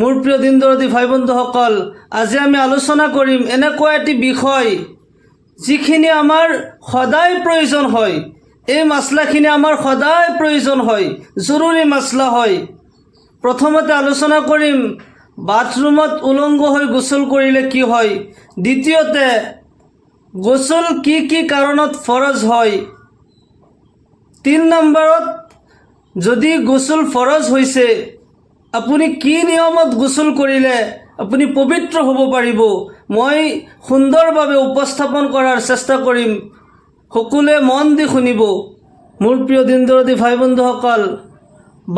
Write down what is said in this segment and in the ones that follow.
মোৰ প্ৰিয় দিনদৰদী ভাই বন্ধুসকল আজি আমি আলোচনা কৰিম এনেকুৱা এটি বিষয়, যিখিনি আমাৰ সদায় প্ৰয়োজন হয়। এই মাছলাখিনি আমাৰ সদায় প্ৰয়োজন হয়, জৰুৰী মাছলা হয়। প্ৰথমতে আলোচনা কৰিম, বাথৰুমত উলংগ হৈ গোচল কৰিলে কি হয়? দ্বিতীয়তে গোচল কি কি কাৰণত ফৰজ হয়? তিনি নম্বৰত, যদি গোচল ফৰজ হৈছে আপুনি কি নিয়মত গোচল কৰিলে আপুনি পবিত্ৰ হ'ব পাৰিব? মই সুন্দৰভাৱে উপস্থাপন কৰাৰ চেষ্টা কৰিম। সকলোৱে মন দি শুনিব। মোৰ প্ৰিয় দিনদৰদী ভাই বন্ধুসকল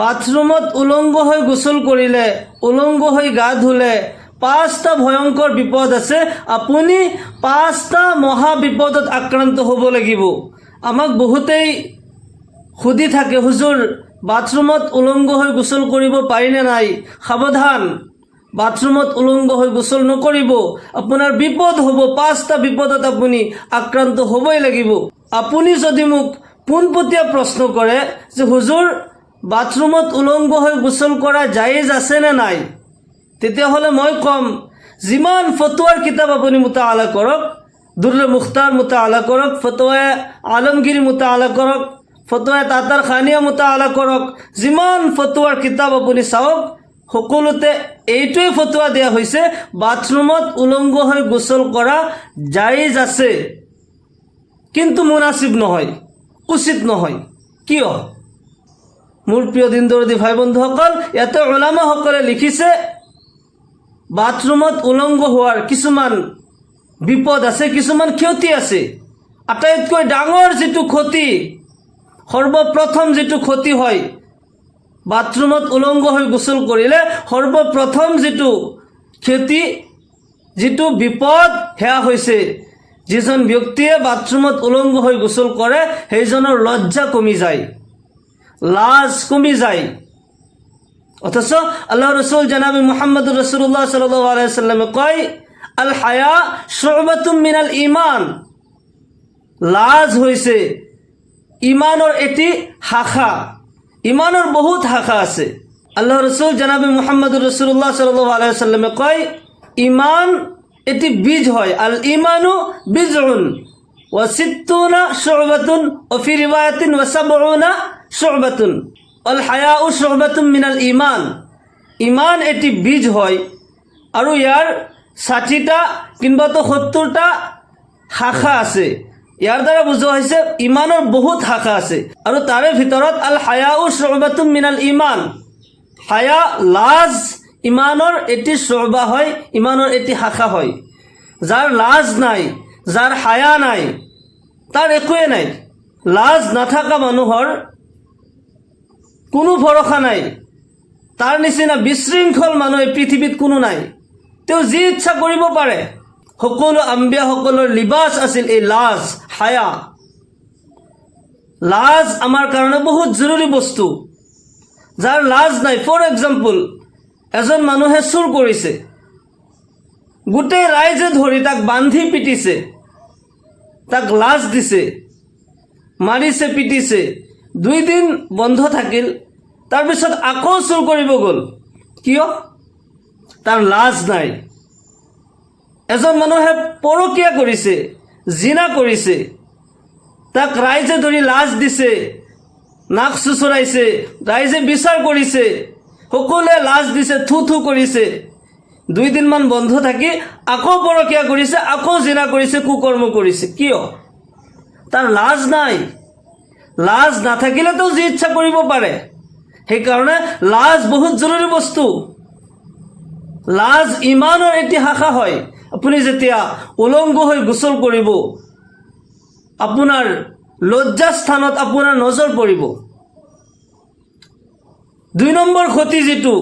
বাথৰুমত উলংগ হৈ গোচল কৰিলে, উলংগ হৈ গা ধুলে, পাঁচটা ভয়ংকৰ বিপদ আছে, আপুনি পাঁচটা মহা বিপদত আক্ৰান্ত হ'ব লাগিব। আমাক বহুতেই সুধি থাকে, হুজুৰ বাথৰুমত উলংগ হৈ গোচল কৰিব পাৰিনে নাই? সাৱধান। বাথৰুমত উলংগ হৈ গোচল নকৰিব। আপোনাৰ বিপদ হ'ব, পাঁচটা বিপদত আপুনি আক্ৰান্ত হ'বই লাগিব। আপুনি যদি মোক পোনপটীয়া প্ৰশ্ন কৰে যে, হুজুৰ বাথৰুমত উলংগ হৈ গোচল কৰা জায়েজ আছে নে নাই? তেতিয়াহ'লে মই ক'ম, যিমান ফটোৱাৰ কিতাপ আপুনি মোতালা কৰক দুৰ্ৰে মুখতাৰ মোতালা কৰক ফটোৱাই আলমগিৰি মোতালা কৰক ফটোৱাই তাতাৰ খানিয়া মোতালা কৰক যিমান ফটোৱাৰ কিতাপ আপুনি চাওক, সকলোতে এইটোৱে ফটোৱা দিয়া হৈছে, বাথৰুমত উলংগ হৈ গোচল কৰা জায়েজ আছে। কিন্তু মুনাচিব নহয়, উচিত নহয়। কিয়? মোৰ প্ৰিয় দিনদৰদী ভাই বন্ধুসকল ইয়াতে ওলামাসকলে লিখিছে, বাথৰুমত উলংগ হোৱাৰ কিছুমান বিপদ আছে, কিছুমান ক্ষতি আছে। আটাইতকৈ ডাঙৰ যিটো ক্ষতি সৰ্বপ্ৰথম যিটো ক্ষতি হয়, বাথৰুমত উলংগ হৈ গোচল কৰিলে, সৰ্বপ্ৰথম যিটো ক্ষতি, যিটো বিপদ সেয়া হৈছে, যিজন ব্যক্তিয়ে বাথৰুমত উলংগ হৈ গোচল কৰে, সেইজনৰ লজ্জা কমি যায়, লাজ কমি যায়। অথচ আল্লাহ রসুল জনাবি মোহাম্মদ রসুল্লাহ সাল্লামে কয়, আল হায়া সর্বাতুম মিনাল ইমান লাজ হৈছে ইমানৰ এটি শাখা। ইমানৰ বহুত শাখা আছে। আল্লাহ রসুল জনাবি মোহাম্মদ রসুল্লাহ সাল্লামে কয়, ইমান এটি বীজ হয় আল ইমানু বীজউন, ওয়াসিত্তুনা শুবাতুন ও ফি রিওয়ায়াতিন ওয়াসাবউনা শুবাতুন অল হায়াউ শুবাতুন মিনাল ইমান ইমান এটি বীজ হয়, আৰু ইয়াৰ ষাঠিটা কিংবাতো সত্তৰটা শাখা আছে। ইয়াৰ দ্বাৰা বুজোৱা হৈছে, ইমানৰ বহুত শাখা আছে। আৰু তাৰে ভিতৰত আল হায়াউ শুবাতুন মিনাল ইমান হায়া, লাজ, ইমানৰ এটি শ্ৰবা হয়, ইমানৰ এটি শাখা হয়। যাৰ লাজ নাই, যাৰ হায়া নাই, তাৰ একোৱে নাই। লাজ নাথাকা মানুহৰ কোনো ভৰসা নাই। তাৰ নিচিনা বিশৃংখল মানুহ এই পৃথিৱীত কোনো নাই। তেওঁ যি ইচ্ছা কৰিব পাৰে সকলো আম্বিয়াসকলৰ লিবাচ আছিল এই লাজ, হায়া। লাজ আমাৰ কাৰণে বহুত জৰুৰী বস্তু। যাৰ লাজ নাই ফৰ এক্সাম্পল এজন মানুহে চুৰ কৰিছে। গোটেই ৰাইজে ধৰি তাক বান্ধি পিটিছে। তাক লাজ দিছে। মাৰিছে, পিটিছে। দুইদিন বন্ধ থাকিল। তাৰপিছত আকৌ চুৰ কৰিব গ'ল। কিয়? তাৰ লাজ নাই। এজন মানুহে পৰকীয়া কৰিছে, জিনা কৰিছে, তাক ৰাইজে ধৰি লাজ দিছে, নাক চুচৰাইছে, ৰাইজে বিচাৰ কৰিছে, সকলোৱে লাজ দিছে, থু থু কৰিছে। দুইদিনমান বন্ধ থাকি আকৌ পৰকীয়া কৰিছে, আকৌ জিনা কৰিছে, কুকৰ্ম কৰিছে। কিয়? তাৰ লাজ নাই। লাজ নাথাকিলেতো যি ইচ্ছা কৰিব পাৰে। সেইকাৰণে লাজ বহুত জৰুৰী বস্তু। লাজ ইমানৰ এটি শাখা হয়। আপুনি যেতিয়া উলংগ হৈ গোচল কৰিব, আপোনাৰ লজ্জাস্থানত আপোনাৰ নজৰ পৰিব। দুই নম্বৰ ক্ষতি যিটো,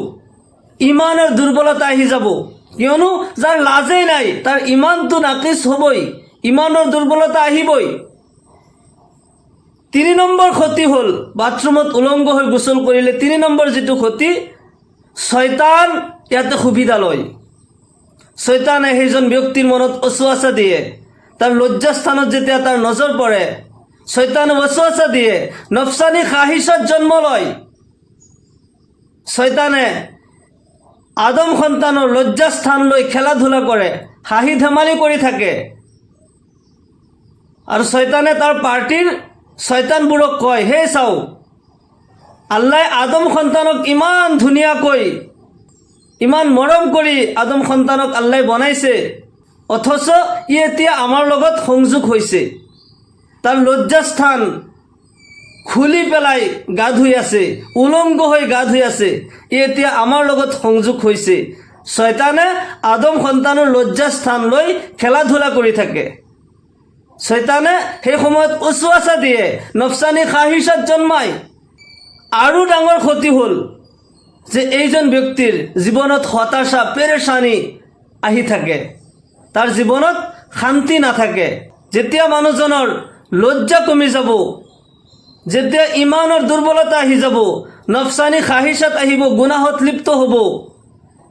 ইমানৰ দুৰ্বলতা আহি যাব। কিয়নো যাৰ লাজেই নাই, তাৰ ইমানটো নাকিচ হ'বই, ইমানৰ দুৰ্বলতা আহিবই। তিনি নম্বৰ ক্ষতি হ'ল, বাথৰুমত উলংগ হৈ গোচল কৰিলে। তিনি নম্বৰ যিটো ক্ষতি, ছয়তান ইয়াতে সুবিধা লয়। ছয়তানে সেইজন ব্যক্তিৰ মনত অচুৱাচা দিয়ে। তাৰ লজ্জাস্থানত যেতিয়া তাৰ নজৰ পৰে ছয়তানে অচুৱাচা দিয়ে নফচানী খাহিছত জন্ম লয়। ছয়তানে আদম সন্তানৰ লজ্জাস্থান লৈ খেলা ধূলা কৰে হাঁহি ধেমালি কৰি থাকে। আৰু ছয়তানে তাৰ পাৰ্টিৰ ছয়তানবোৰক কয়, হে চাওঁ আল্লাই আদম সন্তানক ইমান ধুনীয়াকৈ ইমান মৰম কৰি আদম সন্তানক আল্লাই বনাইছে, অথচ ই এতিয়া আমাৰ লগত সংযোগ হৈছে। তাৰ লজ্জাস্থান খুলি পেলাই গা ধুই আছে, উলংগ হৈ গা ধুই আছে, ই এতিয়া আমাৰ লগত সংযোগ হৈছে। ছয়তানে আদম সন্তানৰ লজ্জাস্থান লৈ খেলা ধূলা কৰি থাকে। ছয়তানে সেই সময়ত উচুৱাচা দিয়ে, নফচানী খাহিচাত জন্মায়। আৰু ডাঙৰ ক্ষতি হ'ল। যে এইজন ব্যক্তিৰ জীৱনত হতাশা পেৰেচানি আহি থাকে। তাৰ জীৱনত শান্তি নাথাকে যেতিয়া মানুহজনৰ লজ্জা কমি যাব, যেতিয়া ইমানৰ দুৰ্বলতা আহি যাব, নফচানী খাহিচাত আহিব গুণাহত লিপ্ত হ'ব,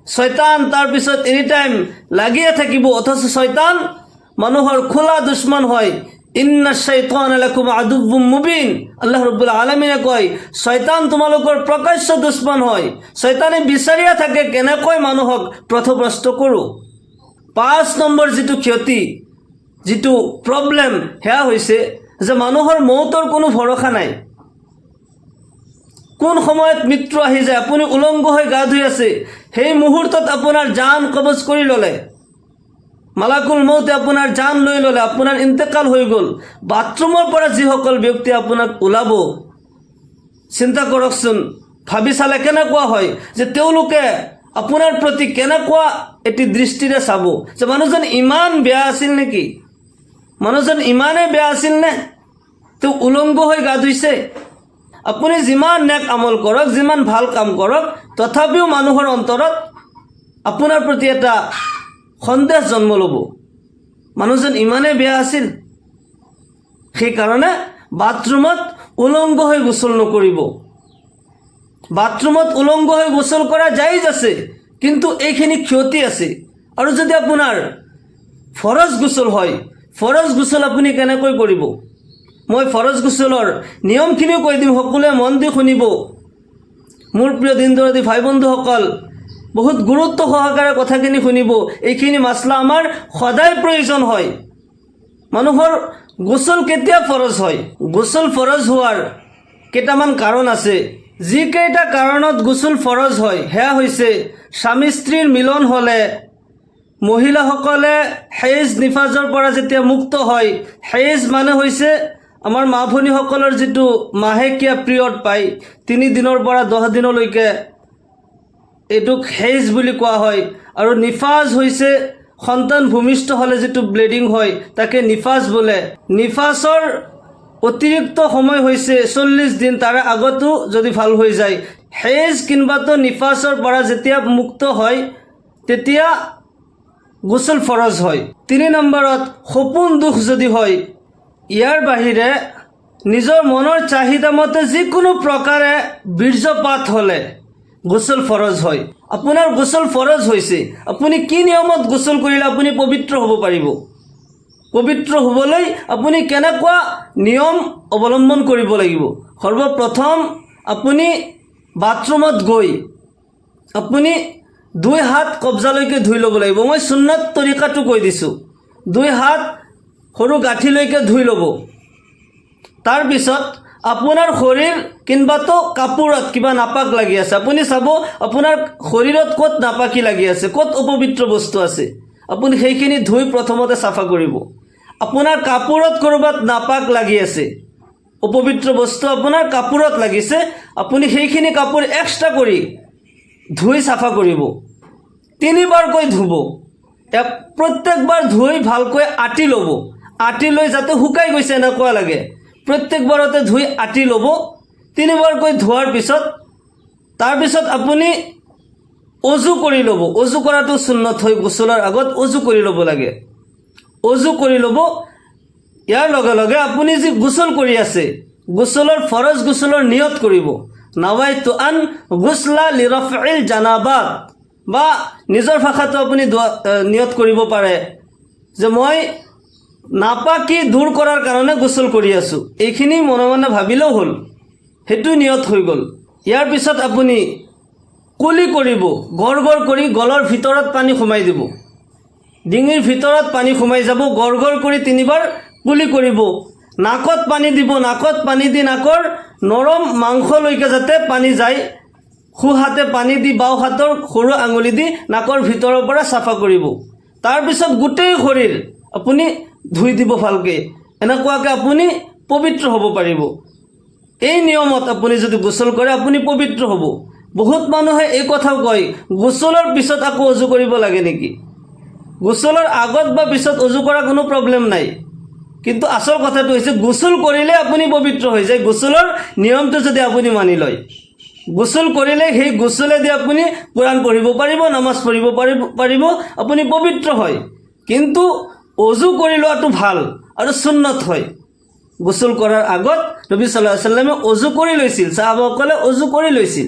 ছয়তান তাৰপিছত এনি টাইম লাগিয়ে থাকিব, অথচ ছয়তান মানুহৰ খোলা দুশ্মন হয়। শৈতান মুবিন। আল্লাহ আলমিনে কয় ছয়তান তোমালোকৰ প্ৰকাশ্য দুশ্মন হয়। ছয়তানে বিচাৰিয়ে থাকে কেনেকৈ মানুহক পথভ্ৰষ্ট কৰোঁ? পাঁচ নম্বৰ যিটো ক্ষতি, যিটো প্ৰব্লেম সেয়া হৈছে যে মানুহৰ মৌতৰ কোনো ভৰসা নাই। কোন সময়ত মৃত্যু আহি যায়, আপুনি উলংগ হৈ গা ধুই আছে, সেই মুহূৰ্তত আপোনাৰ জান কবজ কৰি ল'লে। মালাকুল মৌতে আপোনাৰ জান লৈ ল'লে আপোনাৰ ইন্তেকাল হৈ গ'ল। বাথৰুমৰ পৰা যিসকল ব্যক্তি আপোনাক ওলাব চিন্তা কৰকচোন ভাবি চালে কেনেকুৱা হয়? যে তেওঁলোকে আপোনাৰ প্ৰতি কেনেকুৱা এটি দৃষ্টিৰে চাব? যে মানুহজন ইমান বেয়া আছিল নেকি? মানুহজন ইমানেই বেয়া আছিল নে? তেওঁ উলংগ হৈ গা ধুইছে। আপুনি যিমান নেক আমল কৰক, যিমান ভালো কাম কৰক, তথাপিও মানুহৰ অন্তৰত আপোনাৰ প্ৰতি এটা সন্দেহ জন্ম ল'ব। মানুহজন ইমানেই বেয়া আছিল। সেইকাৰণে বাথৰুমত উলংগ হৈ গোচল নকৰিব। বাথৰুমত উলংগ হৈ গোচল কৰা জাইজ আছে, কিন্তু এইখিনি ক্ষতি আছে। আৰু যদি আপোনাৰ ফৰজ গোচল হয়, ফৰজ গোচল আপুনি কেনেকৈ কৰিব? মই ফৰজ গোচলৰ নিয়মখিনিও কৈ দিম, সকলোৱে মন দি শুনিব। মোৰ প্ৰিয় দিনদৰাদী ভাই বন্ধুসকল বহুত গুৰুত্ব সহকাৰে কথাখিনি শুনিব। এইখিনি মাছলা আমাৰ সদায় প্ৰয়োজন হয়। মানুহৰ গোচল কেতিয়া ফৰজ হয়? গোচল ফৰজ হোৱাৰ কেইটামান কাৰণ আছে। যিকেইটা কাৰণত গোচল ফৰজ হয়, সেয়া হৈছে স্বামী স্ত্ৰীৰ মিলন হ'লে মহিলাসকলে হেজ নিফাজৰ পৰা যেতিয়া মুক্ত হয় হেজ মানে হৈছে আমাৰ মা ভনীসকলৰ যিটো মাহেকীয়া পিৰিয়ড পায়, তিনি দিনৰ পৰা দহ দিনলৈকে এইটোক হেজ বুলি কোৱা হয়। আৰু নিফাজ হৈছে সন্তান ভূমিষ্ঠ হ'লে যিটো ব্লিডিং হয়, তাকে নিফাজ বোলে। নিফাজৰ অতিৰিক্ত সময় হৈছে চল্লিছ দিন, তাৰে আগতো যদি ভালো হৈ যায়। হেজ কিনবাটো নিফাজৰ পৰা যেতিয়া মুক্ত হয়, তেতিয়া গোচল ফৰজ হয়। তিনি নম্বৰত, সপোন দুখ যদি হয়, ইয়াৰ বাহিৰে নিজৰ মনৰ চাহিদা মতে যিকোনো প্ৰকাৰে বীৰ্যপাত হ'লে। গোচল ফৰজ হয়। আপোনাৰ গোচল ফৰজ হৈছে আপুনি কি নিয়মত গোচল কৰিলে আপুনি পবিত্ৰ হ'ব পাৰিব? পবিত্ৰ হ'বলৈ আপুনি কেনেকুৱা নিয়ম অৱলম্বন কৰিব লাগিব? সৰ্বপ্ৰথম আপুনি বাথৰুমত গৈ আপুনি দুই হাত কব্জালৈকে ধুই ল'ব লাগিব। মই চুন্নত তৰিকাটো কৈ দিছোঁ। দুই হাত সৰু গাঁঠিলৈকে ধুই ল'ব। তাৰপিছত আপোনাৰ শৰীৰ কিনবাতো কাপোৰত কিবা নাপাক লাগি আছে। আপুনি চাব, আপোনাৰ শৰীৰত ক'ত নাপাকি লাগি আছে, ক'ত অপবিত্ৰ বস্তু আছে। আপুনি সেইখিনি ধুই প্ৰথমতে চাফা কৰিব। আপোনাৰ কাপোৰত ক'ৰবাত নাপাক লাগি আছে, অপবিত্ৰ বস্তু আপোনাৰ কাপোৰত লাগিছে, আপুনি সেইখিনি কাপোৰ এক্সট্ৰা কৰি ধুই চাফা কৰিব। তিনিবাৰকৈ ধুব। এক, প্ৰত্যেকবাৰ ধুই ভালকৈ আঁতি ল'ব। আঁতি লৈ যাতে শুকাই গৈছে, এনেকুৱা লাগে। প্ৰত্যেকবাৰতে ধুই আঁতি ল'ব তিনিবাৰকৈ ধোৱাৰ পিছত তাৰপিছত আপুনি অজু কৰি ল'ব। অজু কৰাটো চুন্নত হৈ গোচলৰ আগত অজু কৰি ল'ব লাগে। অজু কৰি ল'ব, ইয়াৰ লগে লগে আপুনি যি গোচল কৰি আছে, গোচলৰ ফৰজ গোচলৰ নিয়ত কৰিব। নাৱাইটো আন গোচলা লিৰফিল জানাবাত, বা নিজৰ ভাষাটো আপুনি নিয়ত কৰিব পাৰে। যে মই নাপাকি দূৰ কৰাৰ কাৰণে গোচল কৰি আছোঁ। এইখিনি মনে মনে ভাবিলেও হ'ল। সেইটো নিয়ত হৈ গ'ল। ইয়াৰ পিছত আপুনি কুলি কৰিব গড় গড় কৰি গলৰ ভিতৰত পানী সোমাই দিব। ডিঙিৰ ভিতৰত পানী সোমাই যাব গড় গড় কৰি তিনিবাৰ কুলি কৰিব। নাকত পানী দিব, নাকত পানী দি নাকৰ নৰম মাংসলৈকে যাতে পানী যায় সোঁ হাতে পানী দি বাওঁ হাতৰ সৰু আঙুলি দি নাকৰ ভিতৰৰ পৰা চাফা কৰিব। তাৰপিছত গোটেই শৰীৰ, আপুনি ধুই দিব ভালকৈ। এনেকুৱাকৈ আপুনি পবিত্ৰ হ'ব পাৰিব। এই নিয়মত আপুনি যদি গোচল কৰে, আপুনি পবিত্ৰ হ'ব। বহুত মানুহে এই কথাও কয়, গোচলৰ পিছত আকৌ অজু কৰিব লাগে নেকি? গোচলৰ আগত বা পিছত অজু কৰা কোনো প্ৰব্লেম নাই। কিন্তু আচল কথাটো হৈছে, গোচল কৰিলে আপুনি পবিত্ৰ হৈ যায়। গোচলৰ নিয়মটো যদি আপুনি মানি লয়, গোচল কৰিলে সেই গোচলেদি আপুনি কোৰাণ পঢ়িব পাৰিব, নামাজ পঢ়িব পাৰিব পাৰিব, আপুনি পবিত্ৰ হয়। কিন্তু অজু কৰি লোৱাটো ভালো আৰু সুন্নত হয়। গোচল কৰাৰ আগত নবী চাল্লাহ অজু কৰি লৈছিল, চাহাবসকলে অজু কৰি লৈছিল।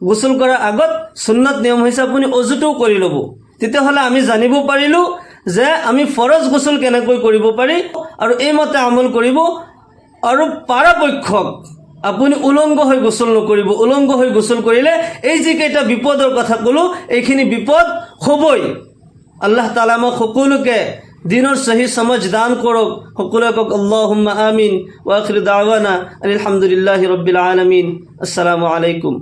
গোচল কৰাৰ আগত সুন্নত নিয়ম হৈছে আপুনি অজুটোও কৰি ল'ব। তেতিয়াহ'লে আমি জানিব পাৰিলোঁ যে আমি ফৰজ গোচল কেনেকৈ কৰিব পাৰি আৰু এইমতে আমল কৰিব। আৰু পৰাপক্ষক আপুনি উলংগ হৈ গোচল নকৰিব। উলংগ হৈ গোচল কৰিলে এই যিকেইটা বিপদৰ কথা ক'লোঁ, এইখিনি বিপদ হ'বই। আল্লাহ তালা আমাক সকলোকে দিনৰ সহি সমজ দান কৰক সকলোৱে কওক আল্লাহুম্মা আমিন ওয়াখির দাওয়ানা আলহামদুলিল্লাহ ৰব্বিল আলামিন। আসসালামু আলাইকুম।